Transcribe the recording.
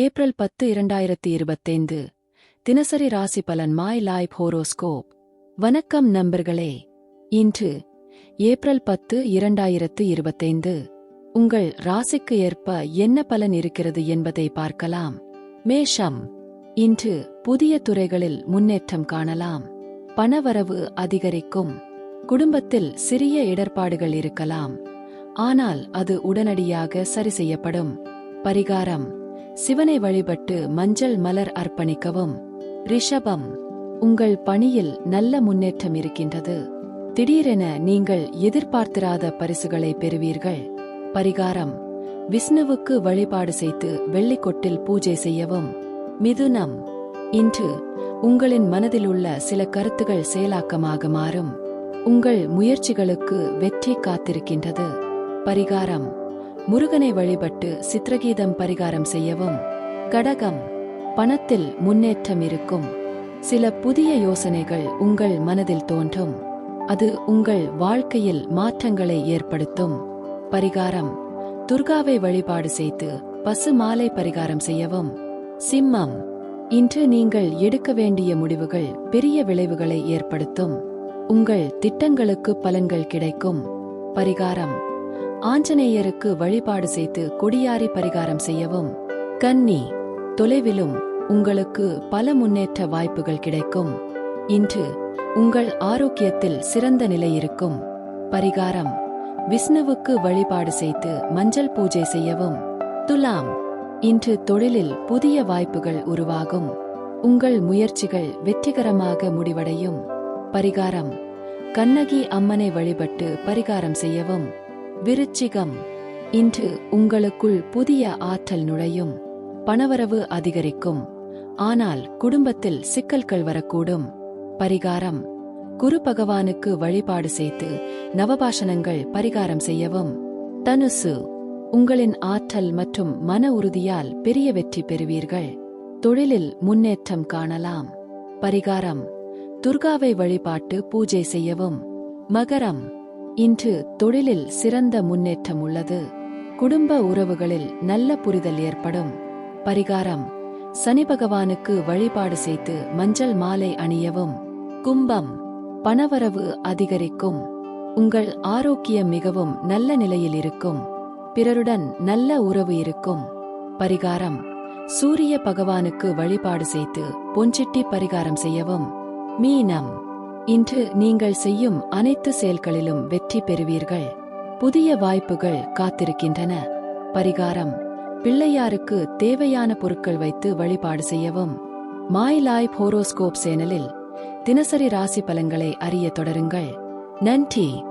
April பத்து இரண்டாயிரத்தி இருபத்தைந்து. தினசரி ராசி பலன் மாய் லைஃப் ஹோரோஸ்கோப் வணக்கம் நண்பர்களே. இன்று ஏப்ரல் பத்து இரண்டாயிரத்து இருபத்தைந்து. உங்கள் ராசிக்கு ஏற்ப என்ன பலன் இருக்கிறது என்பதை பார்க்கலாம். மேஷம். இன்று புதிய துறைகளில் முன்னேற்றம் காணலாம். பணவரவு அதிகரிக்கும். குடும்பத்தில் சிறிய இடர்பாடுகள் இருக்கலாம். ஆனால் அது உடனடியாக சரி செய்யப்படும். பரிகாரம். சிவனை வழிபட்டு மஞ்சள் மலர் அர்ப்பணிக்கவும். ரிஷபம் உங்கள் பணியில் நல்ல முன்னேற்றம் இருக்கின்றது. திடீரென நீங்கள் எதிர்பார்த்திராத பரிசுகளை பெறுவீர்கள். பரிகாரம் விஷ்ணுவுக்கு வழிபாடு செய்து வெள்ளிக்கொட்டில் பூஜை செய்யவும். மிதுனம் இன்று உங்களின் மனதிலுள்ள சில கருத்துகள் செயலாக்கமாக மாறும். உங்கள் முயற்சிகளுக்கு வெற்றி காத்திருக்கின்றது. பரிகாரம் முருகனை வழிபட்டு சித்திரகீதம் பரிகாரம் செய்யவும் கடகம் பணத்தில் முன்னேற்றம் இருக்கும். சில புதிய யோசனைகள் உங்கள் மனதில் தோன்றும். அது உங்கள் வாழ்க்கையில் மாற்றங்களை ஏற்படுத்தும். பரிகாரம் துர்காவை வழிபாடு செய்து பசு மாலை பரிகாரம் செய்யவும். சிம்மம் இன்று நீங்கள் எடுக்க வேண்டிய முடிவுகள் பெரிய விளைவுகளை ஏற்படுத்தும். உங்கள் திட்டங்களுக்கு பலன்கள் கிடைக்கும். பரிகாரம் ஆஞ்சநேயருக்கு வழிபாடு செய்து கொடியாரி பரிகாரம் செய்யவும் கன்னி தொலைவிலும் உங்களுக்கு பல முன்னேற்ற வாய்ப்புகள் கிடைக்கும். இன்று உங்கள் ஆரோக்கியத்தில் சிறந்த நிலை இருக்கும். பரிகாரம் விஷ்ணுவுக்கு வழிபாடு செய்து மஞ்சள் பூஜை செய்யவும். துலாம் இன்று தொழிலில் புதிய வாய்ப்புகள் உருவாகும். உங்கள் முயற்சிகள் வெற்றிகரமாக முடிவடையும். பரிகாரம் கண்ணகி அம்மனை வழிபட்டு பரிகாரம் செய்யவும். விருச்சிகம். இன்று உங்களுக்குள் புதிய ஆற்றல் நுழையும். பணவரவு அதிகரிக்கும். ஆனால் குடும்பத்தில் சிக்கல்கள் வரக்கூடும். பரிகாரம். குரு பகவானுக்கு வழிபாடு செய்து நவபாஷணங்கள் பரிகாரம் செய்யவும். தனுசு. உங்களின் ஆற்றல் மற்றும் மன உறுதியால் பெரிய வெற்றி பெறுவீர்கள். தொழிலில் முன்னேற்றம் காணலாம். பரிகாரம். துர்காவை வழிபாட்டு பூஜை செய்யவும். மகரம். இன்று தொழிலில் சிறந்த முன்னேற்றம் உள்ளது. குடும்ப உறவுகளில் நல்ல புரிதல் ஏற்படும். பரிகாரம். சனி பகவானுக்கு வழிபாடு செய்து மஞ்சள் மாலை அணியவும். கும்பம். பணவரவு அதிகரிக்கும். உங்கள் ஆரோக்கியம் மிகவும் நல்ல நிலையில் இருக்கும். பிறருடன் நல்ல உறவு இருக்கும். பரிகாரம். சூரிய பகவானுக்கு வழிபாடு செய்து பொன்சிட்டி பரிகாரம் செய்யவும். மீனம். இன்று நீங்கள் செய்யும் அனைத்து செயல்களிலும் வெற்றி பெறுவீர்கள். புதிய வாய்ப்புகள் காத்திருக்கின்றன. பரிகாரம். பிள்ளையாருக்கு தேவையான பொருட்கள் வைத்து வழிபாடு செய்யவும். மாய் லைஃப் ஹோரோஸ்கோப் சேனலில் தினசரி ராசி பலன்களை அறிய தொடருங்கள். நன்றி.